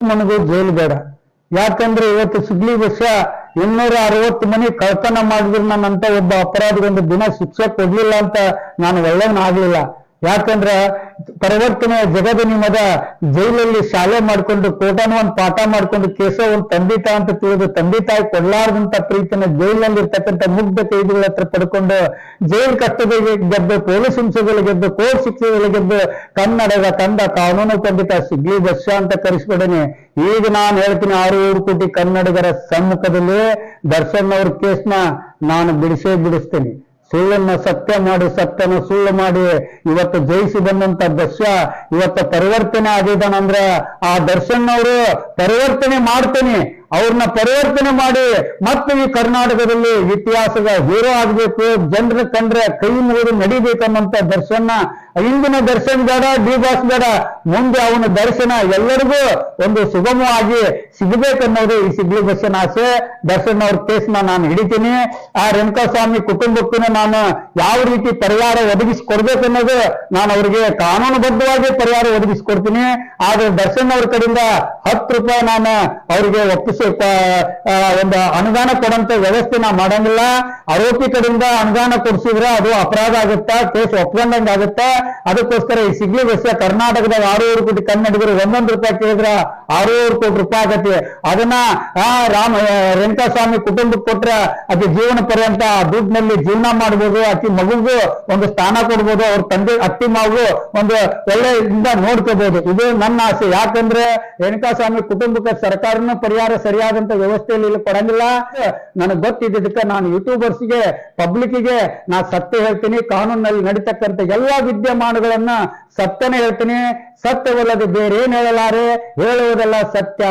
ನನಗೂ ಜೈಲು ಬೇಡ. ಯಾಕಂದ್ರೆ ಇವತ್ತು ಸುಗ್ಲಿ ವರ್ಷ ಇನ್ನೂರ ಅರವತ್ತು ಮನೆ ಕಳ್ತನ ಮಾಡಿದ್ರು ನನ್ನಂತ ಒಬ್ಬ ಅಪರಾಧಿಗೊಂದು ದಿನ ಶಿಕ್ಷೆ ಕೊಡ್ಲಿಲ್ಲ ಅಂತ ನಾನು ಒಳ್ಳೆಯವನಾಗ್ಲಿಲ್ಲ ಯಾಕಂದ್ರ ಪರಿವರ್ತನೆ ಜಗದ ನಿಮದ ಜೈಲಲ್ಲಿ ಶಾಲೆ ಮಾಡ್ಕೊಂಡು ಕೋಟಾನ ಒಂದು ಪಾಠ ಮಾಡ್ಕೊಂಡು ಕೇಶವ ಒಂದು ತಂದೆ ತಾಯಿ ಅಂತ ತಿಳಿದು ತಂದೆ ತಾಯಿ ಕೊಡ್ಲಾರ್ದಂತ ಪ್ರೀತಿನ ಜೈಲಲ್ಲಿ ಇರ್ತಕ್ಕಂಥ ಮುಗ್ಧ ಕೈದಿಗಳ ಹತ್ರ ಪಡ್ಕೊಂಡು ಜೈಲ್ ಕಷ್ಟದಲ್ಲಿ ಗೆದ್ದು, ಪೊಲೀಸ್ ಹಿಂಸೆಗಳು ಗೆದ್ದು, ಕೋರ್ಟ್ ಶಿಕ್ಷೆಗಳು ಗೆದ್ದು, ಕನ್ನಡದ ತಂದ ಕಾನೂನು ಖಂಡಿತ ಸಿಗ್ಲಿ ದಶ ಅಂತ ಕರೆಸ್ಬಿಡನೆ. ಈಗ ನಾನು ಹೇಳ್ತೀನಿ ಆರು ಏಳು ಕೋಟಿ ಕನ್ನಡಿಗರ ಸಮ್ಮುಖದಲ್ಲಿ ದರ್ಶನ್ ಅವ್ರ ಕೇಸ್ನ ನಾನು ಬಿಡಿಸೇ ಬಿಡಿಸ್ತೀನಿ. ಸುಳ್ಳನ್ನ ಸತ್ಯ ಮಾಡಿ ಸತ್ಯನ ಸುಳ್ಳು ಮಾಡಿ ಇವತ್ತು ಜಯಿಸಿ ಬಂದಂತ ದರ್ಶ ಇವತ್ತು ಪರಿವರ್ತನೆ ಆಗಿದ್ದಾನಂದ್ರೆ ಆ ದರ್ಶನ್ ಅವರು ಪರಿವರ್ತನೆ ಮಾಡ್ತೀನಿ, ಅವ್ರನ್ನ ಪರಿವರ್ತನೆ ಮಾಡಿ, ಮತ್ತೆ ಈ ಕರ್ನಾಟಕದಲ್ಲಿ ಇತಿಹಾಸದ ಹೀರೋ ಆಗ್ಬೇಕು, ಜನರ ಕಂಡ್ರೆ ಕೈ ಮುಗಿದು ನಡಿಬೇಕನ್ನಂತ ದರ್ಶನ ಇಂದಿನ ದರ್ಶನ್ ಬೇಡ, ಡಿ ಬೇಡ. ಮುಂದೆ ಅವನ ದರ್ಶನ ಎಲ್ಲರಿಗೂ ಒಂದು ಸುಗಮವಾಗಿ ಸಿಗಬೇಕನ್ನೋದು ಈ ಸಿಗ್ಲಿ ದರ್ಶನ ಆಸೆ. ದರ್ಶನ್ ಅವ್ರ ಕೇಸ್ನ ನಾನು ಹಿಡಿತೀನಿ. ಆ ರೇಣುಕಾಸ್ವಾಮಿ ಕುಟುಂಬಕ್ಕೂ ನಾನು ಯಾವ ರೀತಿ ಪರಿಹಾರ ಒದಗಿಸಿಕೊಡ್ಬೇಕನ್ನೋದು ನಾನು ಅವರಿಗೆ ಕಾನೂನುಬದ್ಧವಾಗಿ ಪರಿಹಾರ ಒದಗಿಸಿಕೊಡ್ತೀನಿ. ಆದ್ರೆ ದರ್ಶನ್ ಅವ್ರ ಕಡೆಯಿಂದ ಹತ್ತು ರೂಪಾಯಿ ನಾನು ಅವರಿಗೆ ಒಪ್ಪಿಸಿ ಒಂದು ಅನುದಾನ ಕೊಡಂತ ವ್ಯವಸ್ಥೆ ನಾ ಮಾಡಂಗಿಲ್ಲ. ಆರೋಪಿ ಕಡೆಯಿಂದ ಅನುದಾನ ಕೊಡಿಸಿದ್ರೆ ಅದು ಅಪರಾಧ ಆಗುತ್ತಾ, ಕೇಸ್ ಆಗುತ್ತಾ ಅದಕ್ಕೋಸ್ಕರ ಈ ಸಿಗ್ಲಿ ಬಸ್ಸ ಕರ್ನಾಟಕದಾಗ ಆರೂರು ಕೋಟಿ ಕನ್ನಡಿಗರು ಒಂದೊಂದು ರೂಪಾಯಿ ಕೇಳಿದ್ರ ಆರೂರು ಕೋಟಿ ರೂಪಾಯಿ ಆಗತ್ತೆ. ಅದನ್ನ, ಆ, ರಾಮ ರೇಣುಕಾಸ್ವಾಮಿ ಕುಟುಂಬಕ್ಕೆ ಕೊಟ್ರೆ ಅದು ಜೀವನ ಪರ್ಯಂತ ದುಡ್ಡಿನಲ್ಲಿ ಜೀವನ ಮಾಡ್ಬೋದು ಅತಿ ಮಗುಗೂ ಒಂದು ಸ್ಥಾನ ಕೊಡ್ಬೋದು, ಅವ್ರ ತಂದೆ, ಅತ್ತಿ ಮಾವು ಒಂದು ಒಳ್ಳೆಯಿಂದ ನೋಡ್ಕೋಬಹುದು ಇದು ನನ್ನ ಆಸೆ. ಯಾಕಂದ್ರೆ ರೇಣುಕಾಸ್ವಾಮಿ ಕುಟುಂಬಕ್ಕೆ ಸರ್ಕಾರನ ಪರಿಹಾರ ಸರಿಯಾದಂತ ವ್ಯವಸ್ಥೆಯಲ್ಲಿ ಇಲ್ಲಿ ಕೊಡಂಗಿಲ್ಲ. ನನಗೆ ಗೊತ್ತಿದ್ದಕ್ಕೆ ನಾನು ಯೂಟ್ಯೂಬರ್ಸ್ಗೆ ಪಬ್ಲಿಕ್ಗೆ ನಾ ಸತ್ಯ ಹೇಳ್ತೀನಿ. ಕಾನೂನಲ್ಲಿ ನಡೀತಕ್ಕಂಥ ಎಲ್ಲಾ ವಿದ್ಯಮಾನಗಳನ್ನ ಸತ್ಯನೇ ಹೇಳ್ತೀನಿ ಸತ್ಯವಲ್ಲದೆ ಬೇರೆ ಏನ್ ಹೇಳಲಾರೆ? ಹೇಳುವುದೆಲ್ಲ ಸತ್ಯ.